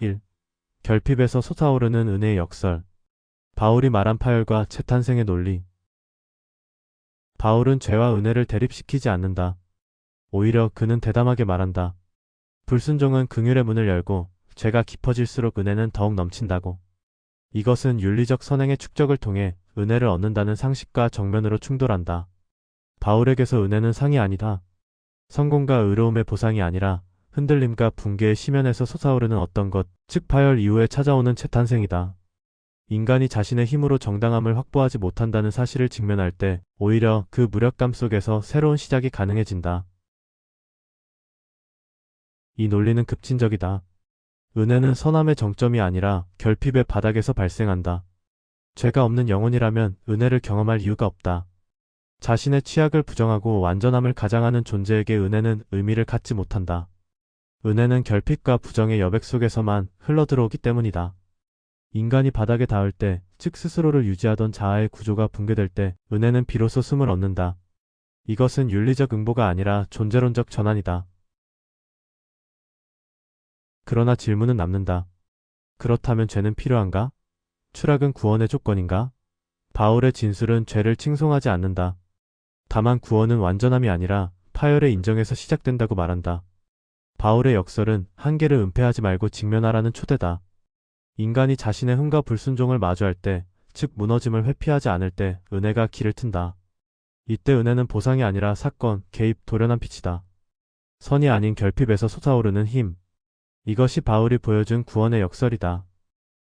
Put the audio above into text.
1. 결핍에서 솟아오르는 은혜의 역설. 바울이 말한 파열과 재탄생의 논리. 바울은 죄와 은혜를 대립시키지 않는다. 오히려 그는 대담하게 말한다. 불순종은 긍휼의 문을 열고 죄가 깊어질수록 은혜는 더욱 넘친다고. 이것은 윤리적 선행의 축적을 통해 은혜를 얻는다는 상식과 정면으로 충돌한다. 바울에게서 은혜는 상이 아니다. 성공과 의로움의 보상이 아니라 흔들림과 붕괴의 심연에서 솟아오르는 어떤 것, 즉 파열 이후에 찾아오는 재탄생이다. 인간이 자신의 힘으로 정당함을 확보하지 못한다는 사실을 직면할 때 오히려 그 무력감 속에서 새로운 시작이 가능해진다. 이 논리는 급진적이다. 은혜는 선함의 정점이 아니라 결핍의 바닥에서 발생한다. 죄가 없는 영혼이라면 은혜를 경험할 이유가 없다. 자신의 취약을 부정하고 완전함을 가장하는 존재에게 은혜는 의미를 갖지 못한다. 은혜는 결핍과 부정의 여백 속에서만 흘러들어오기 때문이다. 인간이 바닥에 닿을 때, 즉 스스로를 유지하던 자아의 구조가 붕괴될 때, 은혜는 비로소 숨을 얻는다. 이것은 윤리적 응보가 아니라 존재론적 전환이다. 그러나 질문은 남는다. 그렇다면 죄는 필요한가? 추락은 구원의 조건인가? 바울의 진술은 죄를 칭송하지 않는다. 다만 구원은 완전함이 아니라 파열의 인정에서 시작된다고 말한다. 바울의 역설은 한계를 은폐하지 말고 직면하라는 초대다. 인간이 자신의 흠과 불순종을 마주할 때, 즉 무너짐을 회피하지 않을 때 은혜가 길을 튼다. 이때 은혜는 보상이 아니라 사건, 개입, 도련한 빛이다. 선이 아닌 결핍에서 솟아오르는 힘. 이것이 바울이 보여준 구원의 역설이다.